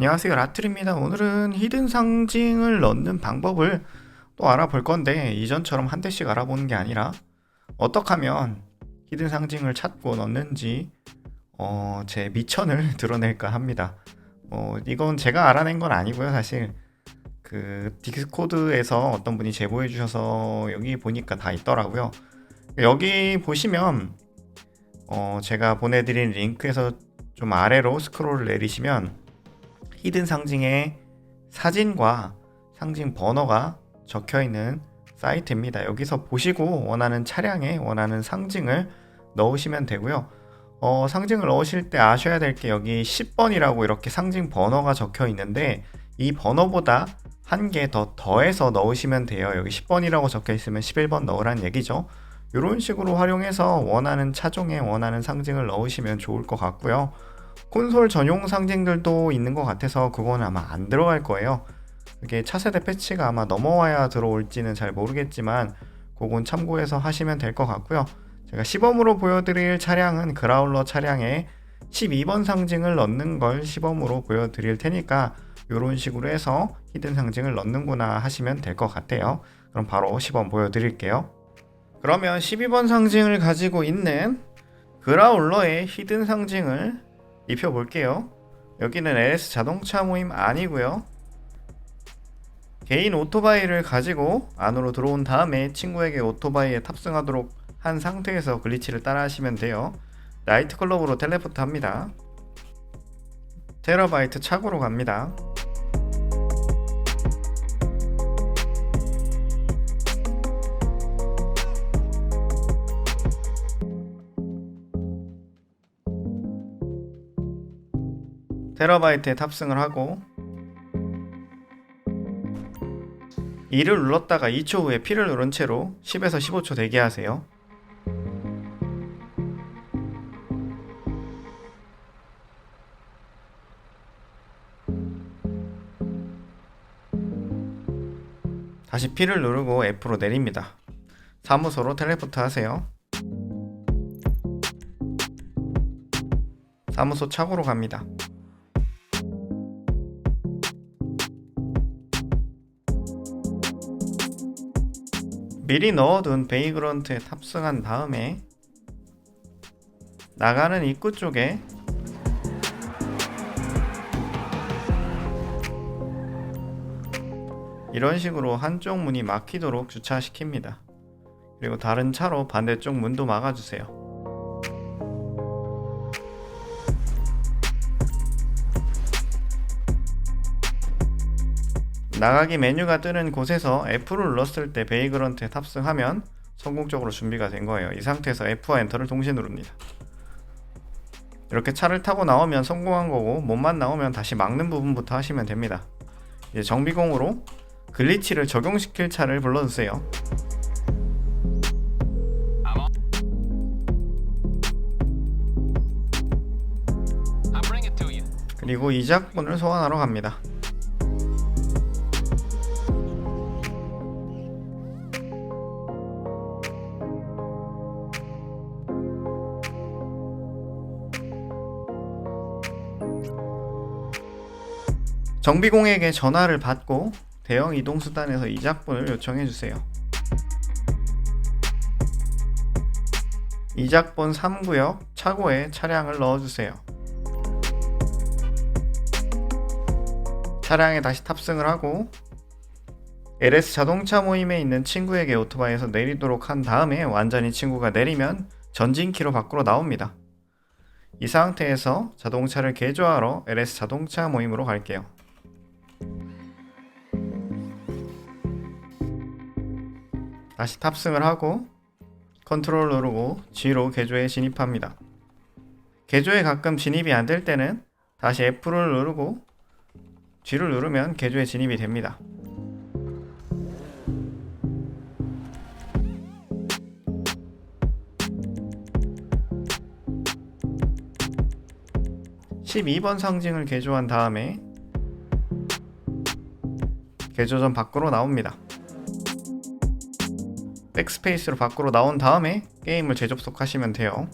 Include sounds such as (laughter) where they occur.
안녕하세요 라틀입니다. 오늘은 히든 상징을 넣는 방법을 또 알아볼 건데 이전처럼 한 대씩 알아보는 게 아니라 어떻게 하면 히든 상징을 찾고 넣는지 어, 제 미천을 (laughs) 드러낼까 합니다. 어, 이건 제가 알아낸 건 아니고요 사실. 그 디스코드에서 어떤 분이 제보해 주셔서 여기 보니까 다 있더라고요. 여기 보시면 어, 제가 보내드린 링크에서 좀 아래로 스크롤을 내리시면 히든 상징의 사진과 상징 번호가 적혀 있는 사이트입니다. 여기서 보시고 원하는 차량에 원하는 상징을 넣으시면 되고요. 어, 상징을 넣으실 때 아셔야 될 게 여기 10번이라고 이렇게 상징 번호가 적혀 있는데 이 번호보다 한 개 더 더해서 넣으시면 돼요. 여기 10번이라고 적혀 있으면 11번 넣으란 얘기죠. 이런 식으로 활용해서 원하는 차종에 원하는 상징을 넣으시면 좋을 것 같고요. 콘솔 전용 상징들도 있는 것 같아서 그건 아마 안 들어갈 거예요. 이게 차세대 패치가 아마 넘어와야 들어올지는 잘 모르겠지만 그건 참고해서 하시면 될 것 같고요. 제가 시범으로 보여드릴 차량은 그라울러 차량에 12번 상징을 넣는 걸 시범으로 보여드릴 테니까 이런 식으로 해서 히든 상징을 넣는구나 하시면 될 것 같아요. 그럼 바로 시범 보여드릴게요. 그러면 12번 상징을 가지고 있는 그라울러의 히든 상징을 입혀볼게요. 여기는 LS 자동차 모임 아니고요. 개인 오토바이를 가지고 안으로 들어온 다음에 친구에게 오토바이에 탑승하도록 한 상태에서 글리치를 따라 하시면 돼요. 나이트 클럽으로 텔레포트 합니다. 테러바이트 차고로 갑니다. 테러바이트에 탑승을 하고 2를 눌렀다가 2초 후에 P를 누른 채로 10에서 15초 대기하세요. 다시 P를 누르고 F로 내립니다. 사무소로 텔레포트 하세요. 사무소 차고로 갑니다. 미리 넣어둔 베이그런트에 탑승한 다음에 나가는 입구 쪽에 이런 식으로 한쪽 문이 막히도록 주차시킵니다. 그리고 다른 차로 반대쪽 문도 막아주세요. 나가기 메뉴가 뜨는 곳에서 F를 눌렀을 때 베이그런트에 탑승하면 성공적으로 준비가 된 거예요. 이 상태에서 F와 엔터를 동시에 누릅니다. 이렇게 차를 타고 나오면 성공한 거고 못만 나오면 다시 막는 부분부터 하시면 됩니다. 이제 정비공으로 글리치를 적용시킬 차를 불러주세요. 그리고 이 작분을 소환하러 갑니다. 정비공에게 전화를 받고 대형 이동수단에서 이작분을 요청해 주세요. 이작본 3구역 차고에 차량을 넣어주세요. 차량에 다시 탑승을 하고 LS 자동차 모임에 있는 친구에게 오토바이에서 내리도록 한 다음에 완전히 친구가 내리면 전진키로 밖으로 나옵니다. 이 상태에서 자동차를 개조하러 LS 자동차 모임으로 갈게요. 다시 탑승을 하고 컨트롤 누르고 G로 개조에 진입합니다. 개조에 가끔 진입이 안 될 때는 다시 F를 누르고 G를 누르면 개조에 진입이 됩니다. (12번) 상징을 개조한 다음에 개조전 밖으로 나옵니다. 백스페이스로 밖으로 나온 다음에 게임을 재접속하시면 돼요.